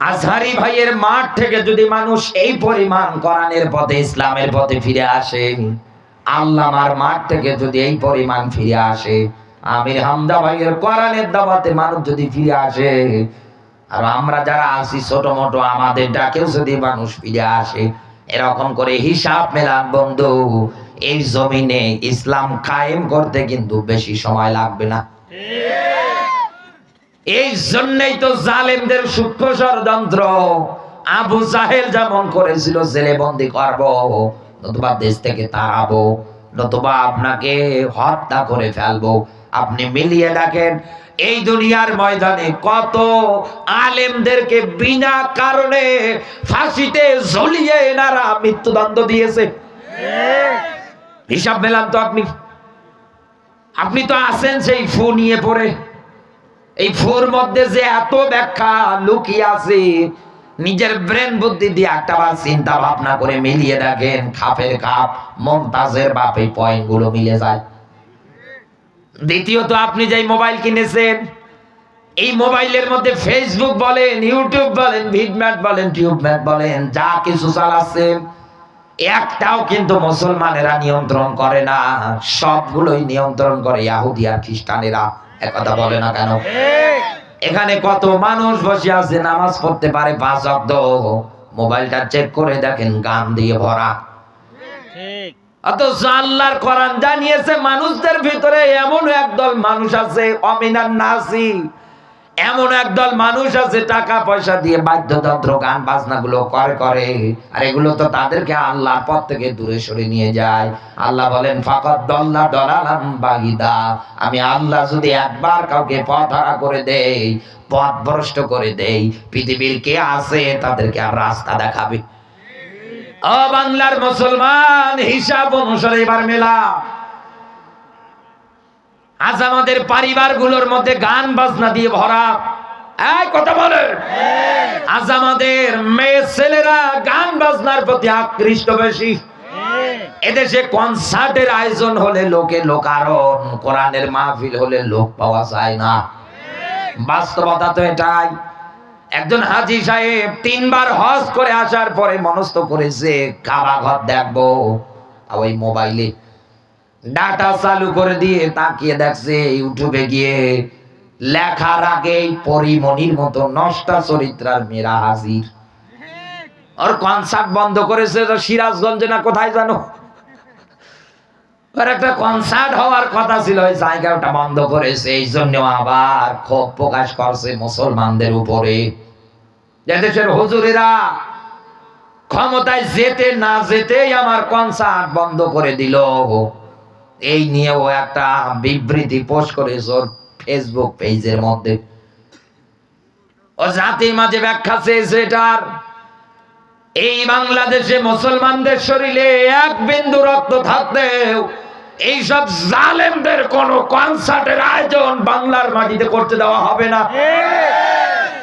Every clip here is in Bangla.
আজহারি ভাইয়ের মাঠ থেকে যদি মানুষ এই পরিমাণ কোরআনের পথে, ইসলামের পথে ফিরে আসে, আল্লামার মাঠ থেকে যদি এই পরিমাণ ফিরে আসে, আমির হামদা ভাইয়ের কোরআনের দাবাতে মানুষ যদি ফিরে আসে, আর আমরা যারা আছি ছোট মোটো, আমাদের ডাকেও যদি মানুষ ফিরে আসে, এরকম করে হিসাব মেলান বন্ধু, এই জমিনে ইসলাম কায়েম করতে কিন্তু বেশি সময় লাগবে না। এই জন্যই তো জালেমদের সূক্ষ্ম ষড়যন্ত্র আবু জাহেল যেমন করেছিল, জেলে বন্দি করব। নতুবা দেশ থেকে তাড়াবো, নতুবা আপনাকে হত্যা করে ফেলব। আপনি মিলিয়ে দেখেন, এই দুনিয়ার ময়দানে কত আলেমদেরকে বিনা কারণে ফাঁসিতে ঝুলিয়ে এনারা মৃত্যুদণ্ড দিয়েছে। হিসাব মেলান তো আপনি। আপনি তো আছেন সেই ফু নিয়ে পড়ে। এই ফুর মধ্যে যে এত ব্যাখ্যা লুকিয়ে আছে, নিজের ব্রেন বুদ্ধি দিয়ে একটা বার চিন্তা ভাবনা করে মিলিয়ে দেখেন, খাপের খাপ, মমতাজের বাপ এই পয়েন্টগুলো মিলে যায়। দ্বিতীয়ত আপনি যেই মোবাইল কিনেছেন, এই মোবাইলের মধ্যে ফেসবুক বলেন ইউটিউব বলেন ভিডম্যাট বলেন টিউবম্যাট বলেন, যা কিছু চালাচ্ছেন একটাও কিন্তু মুসলমানেরা নিয়ন্ত্রণ করে না। সবগুলোই নিয়ন্ত্রণ করে ইয়াহুদি আর খ্রিস্টানেরা। একথা বলে না কেন? এখানে কত মানুষ বসে আছে, নামাজ পড়তে পারে পাঁচ অব্দ মোবাইলটা চেক করে দেখেন, গান দিয়ে ভরা। জানিয়েছে, মানুষদের ভিতরে এমন একদল মানুষ আছে অমিনার নাসি। এমন একদল মানুষ আছে, টাকা পয়সা দিয়ে বাদ্যযন্ত্র, গান বাজনা গুলো করে করে। আর এগুলো তো তাদেরকে আল্লাহর পথ থেকে দূরে সরে নিয়ে যায়। আল্লাহ বলেন ফাকাত দল্লা দলালাম বাহিদা আমি আল্লাহ যদি একবার কাউকে পথ হারা করে দেই, পথ ভ্রষ্ট করে দেই, পৃথিবীর কে আছে তাদেরকে আর রাস্তা দেখাবে? ও বাংলার মুসলমান, হিসাব অনুসারে এবার মেলা। আজ আমাদের পরিবারগুলোর মধ্যে গান বাজনা দিয়ে ভরা। এই কথা বলে আজ আমাদের মেয়ে ছেলেরা গান বাজনার প্রতি আকৃষ্ট বেশি। এদেশে কনসার্টের আয়োজন হলে লোকে লোকারণ, কোরআনের মাহফিল হলে লোক পাওয়া যায় না। বাস্তবতা তো এটাই। একজন হাজি সাহেব তিনবার হজ করে আসার পরে মনস্থ করেছে কাবা ঘর দেখব। ওই মোবাইলে ডাটা চালু করে দিয়ে তাকিয়ে দেখছে ইউটিউবে গিয়ে লেখার আগেই পরিমণির মতো নষ্টা চরিত্রার মেয়েরা হাজির। ওর কনসার্ট বন্ধ করেছে সিরাজগঞ্জে না কোথায় জানো? ওর একটা কনসার্ট হওয়ার কথা ছিল, ওই জায়গাটা বন্ধ করেছে, এই জন্য আবার ক্ষোভ প্রকাশ করছে মুসলমানদের উপরে। দেশের হুজুরেরা ক্ষমতায় যেতে না যেতেই আমার কনসার্ট বন্ধ করে দিল। এই নিয়ে ও একটা বিবৃতি পোস্ট করেছে ওর ফেসবুক পেজের মধ্যে। ও জাতির মাঝে ব্যাখ্যা চেয়েছে এটার। এই বাংলাদেশে মুসলমানদের শরীরে এক বিন্দু রক্ত থাকতেও এইসব জালেমদের কোন কনসার্টের আয়োজন বাংলার মাটিতে করতে দেওয়া হবে না।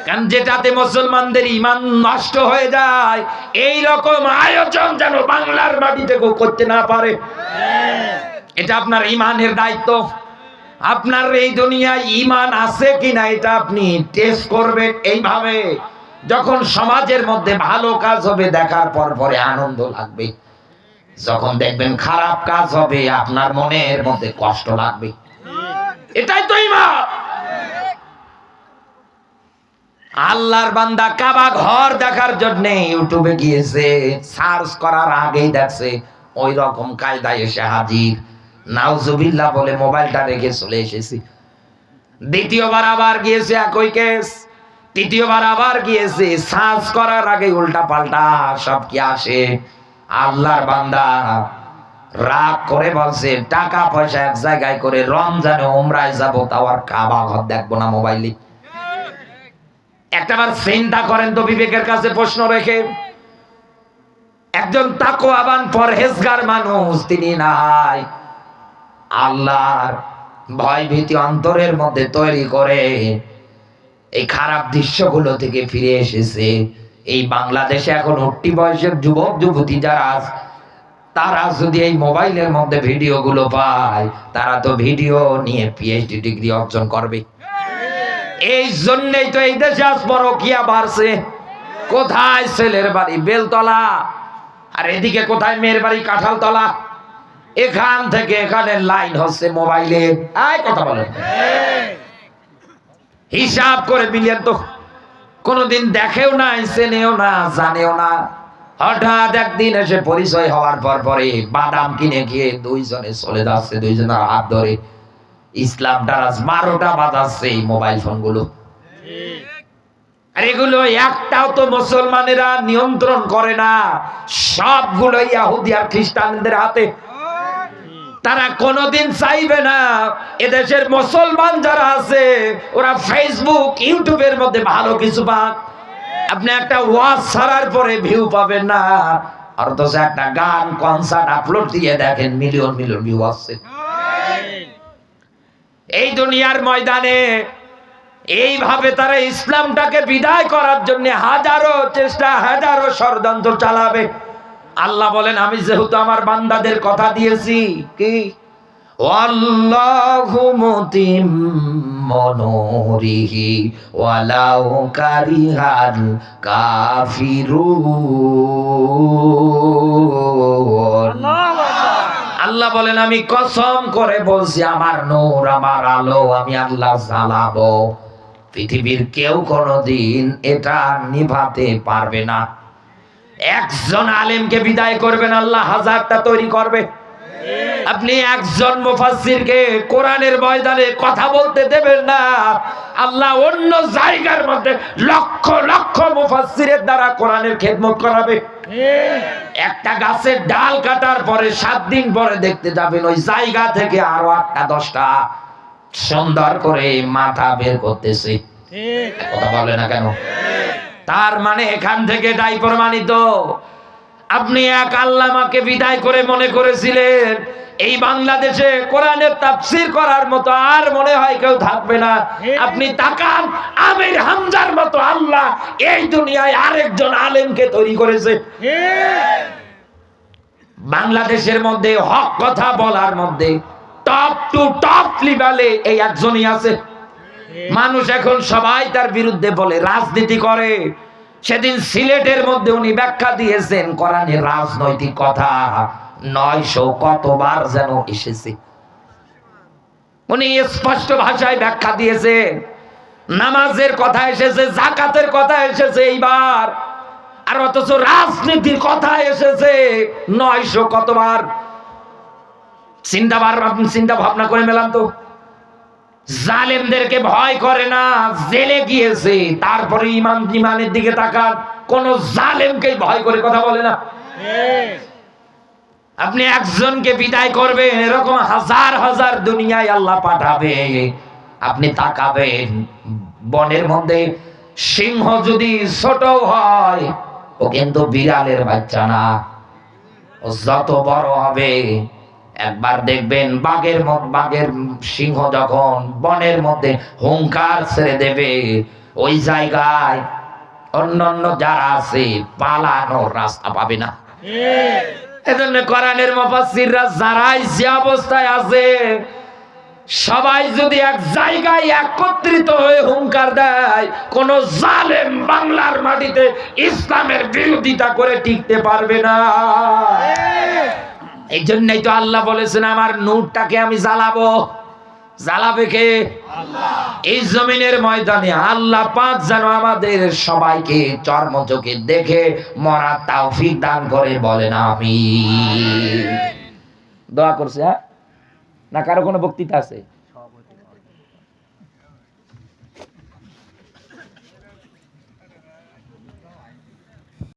কারণ যেটাতে মুসলমানদের ইমান নষ্ট হয়ে যায় এই রকম আয়োজন যেন বাংলার মাটিতে করতে না পারে। এটা আপনার ইমানের দায়িত্ব। আপনার এই দুনিয়ায় ইমান আছে কিনা এটা আপনি টেস্ট করবেন এইভাবে। যখন সমাজের মধ্যে ভালো কাজ হবে, দেখার পর পরে আনন্দ লাগবে। যখন দেখবেন খারাপ কাজ হবে, আপনার মনের মধ্যে কষ্ট লাগবে। এটাই তো ইমান। আল্লাহর বান্দা কাবা ঘর দেখার জন্য ইউটিউবে গিয়েছে, সার্চ করার আগেই দেখছে ওই রকম কায়দায় এসে হাজির। নাউজুবিল্লাহ বলে মোবাইলটা রেখে চলে এসেছি। দ্বিতীয়বার আবার গিয়েছে একই কেস। তৃতীয়বার আবার গিয়েছে। সার্চ করার আগে উল্টা পাল্টা সব কি আসে? আল্লাহর বান্দা রাগ করে বলছে, টাকা পয়সা এক জায়গায় করে রমজানে ওমরায় যাব, তাও আর কাবা ঘর দেখব না মোবাইলে। একটাবার চিন্তা করেন তো বিবেকের কাছে প্রশ্ন রেখে। একজন তাকোয়াবান পরহেজগার মানুষ, তিনি নাই। আল্লাহর ভয় ভীতি অন্তরের মধ্যে তৈরি করে এই খারাপ দৃশ্যগুলো থেকে ফিরে এসেছে। এই বাংলাদেশে এখন উঠতি বয়সের যুবক, যুবতী যারা তারা যদি এই মোবাইলের মধ্যে ভিডিওগুলো পায়, তারা তো ভিডিও নিয়ে পিএইচডি ডিগ্রি অর্জন করবে। এই জন্যই তো এই দেশে আজ পরকিয়া বাড়ছে। কোথায় ছেলের বাড়ি? বেলতলা। আর এদিকে কোথায় মেয়ের বাড়ি? কাঁঠালতলা। এখান থেকে এখানে লাইন হচ্ছে মোবাইলে। আয় কথা বলেন। হিসাব করে মিলিয়ে তো কোনোদিন দেখেও না, চেনেও না, জানেও না। হঠাৎ একদিন এসে পরিচয় হওয়ার পর পরে বাদাম কিনে গিয়ে দুইজনে চলে যাচ্ছে, দুইজনের হাত ধরে। ইসলাম ডারাজ বারোটা বাজাচ্ছে এই মোবাইল ফোনগুলো। আর এগুলো একটাও তো মুসলমানেরা নিয়ন্ত্রণ করে না। সবগুলো ইয়াহুদি আর খ্রিস্টানদের হাতে তারা কোনোদিন চাইবে না। এদেশের মুসলমান যারা আছে, ওরা ফেসবুক ইউটিউবের মধ্যে ভালো কিছু পাক। আপনি একটা ওয়াজ ছাড়ার পরে ভিউ পাবেন না। আর তো একটা গান কনসার্ট আপলোড দিয়ে দেখেন মিলিয়ন মিলিয়ন ভিউ আসছে। এই দুনিয়ার ময়দানে এইভাবে তারা ইসলামটাকে বিদায় করার জন্য হাজারো চেষ্টা, হাজারো ষড়যন্ত্র চালাবে। আল্লাহ বলেন, আমি যেহেতু আমার বান্দাদের কথা দিয়েছি, কি? আল্লাহ বলেন, আমি কসম করে বলছি, আমার নূর, আমার আলো, আমি আল্লাহ জ্বালাবো। পৃথিবীর কেউ কোনোদিন এটা নিভাতে পারবে না। একজন আলেমকে বিদায় করবেন, আল্লাহ হাজারটা তৈরি করবে। আপনি একজন মুফাসসিরকে কোরআনের ময়দানে কথা বলতে দেবেন না। আল্লাহ অন্য জায়গার মধ্যে লক্ষ লক্ষ মুফাসসিরের দ্বারা কোরআনের খেদমত করাবে। একটা গাছের ডাল কাটার পরে সাত দিন পরে দেখতে যাবেন, ওই জায়গা থেকে আরও আটটা, দশটা সুন্দর করে মাথা বের করতেছে। কথা বলে না কেন? তার মানে এখান থেকে দায় প্রমাণিত। আপনি এক আল্লামাকে বিদায় করে মনে করেছিলেন, এই বাংলাদেশে কোরআনের তাফসীর করার মতো আর মনে হয় কেউ থাকবে না। আপনি তাকান, আমির হামজার মতো আল্লাহ এই দুনিয়ায় আরেকজন আলেমকে তৈরি করেছে। বাংলাদেশের মধ্যে হক কথা বলার মধ্যে টপ টু টপ লেভেলে এই একজনই আছে। মানুষ এখন সবাই তার বিরুদ্ধে বলে, রাজনীতি করে। সেদিন সিলেটের মধ্যে উনি ব্যাখ্যা দিয়েছেন, কোরআনের রাজনৈতিক কথা। নয়শো কতবার যেন এসেছে। উনি স্পষ্ট ভাষায় ব্যাখ্যা দিয়েছেন নামাজের কথা এসেছে, জাকাতের কথা এসেছে এইবার। আর অথচ রাজনীতির কথা এসেছে, নয়শো কতবার। চিন্তা চিন্তা ভাবনা করে মেলাম তো। জালেমদেরকে ভয় করে না, জেলে গিয়েছে। তারপরে ইমান ইমানের দিকে তাকান। কোন জালেমকে ভয় করে কথা বলে না। আপনি একজনকে বিদায় করবেন, এরকম হাজার হাজার দুনিয়ায় আল্লাহ পাঠাবে। আপনি তাকাবেন, বনের মধ্যে সিংহ যদি ছোট হয়, ও কিন্তু বিড়ালের বাচ্চা না। যত বড় হবে একবার দেখবেন বাঘের বাঘের সিংহ যখন বনের মধ্যে হুঙ্কার ছেড়ে দেবে, ওই জায়গায় অন্যান্য যারা আছে পালানোর রাস্তা পাবে না। এজন্য যারাই যে অবস্থায় আছে, সবাই যদি এক জায়গায় একত্রিত হয়ে হুঙ্কার দেয়, কোন জালেম বাংলার মাটিতে ইসলামের বিরোধিতা করে টিকতে পারবে না। এই জন্যই তো আল্লাহ বলেছেন আমার নূরটাকে আমি জ্বালাবো। জ্বালাবে কে? এই জমিনের ময়দানে আল্লাহ পাঁচ যেন আমাদের সবাইকে চর্ম দেখে মরা তাওফিক দান করে বলেন আমি দোয়া করছে হ্যাঁ? না কারও কোনো বক্তৃতা আছে?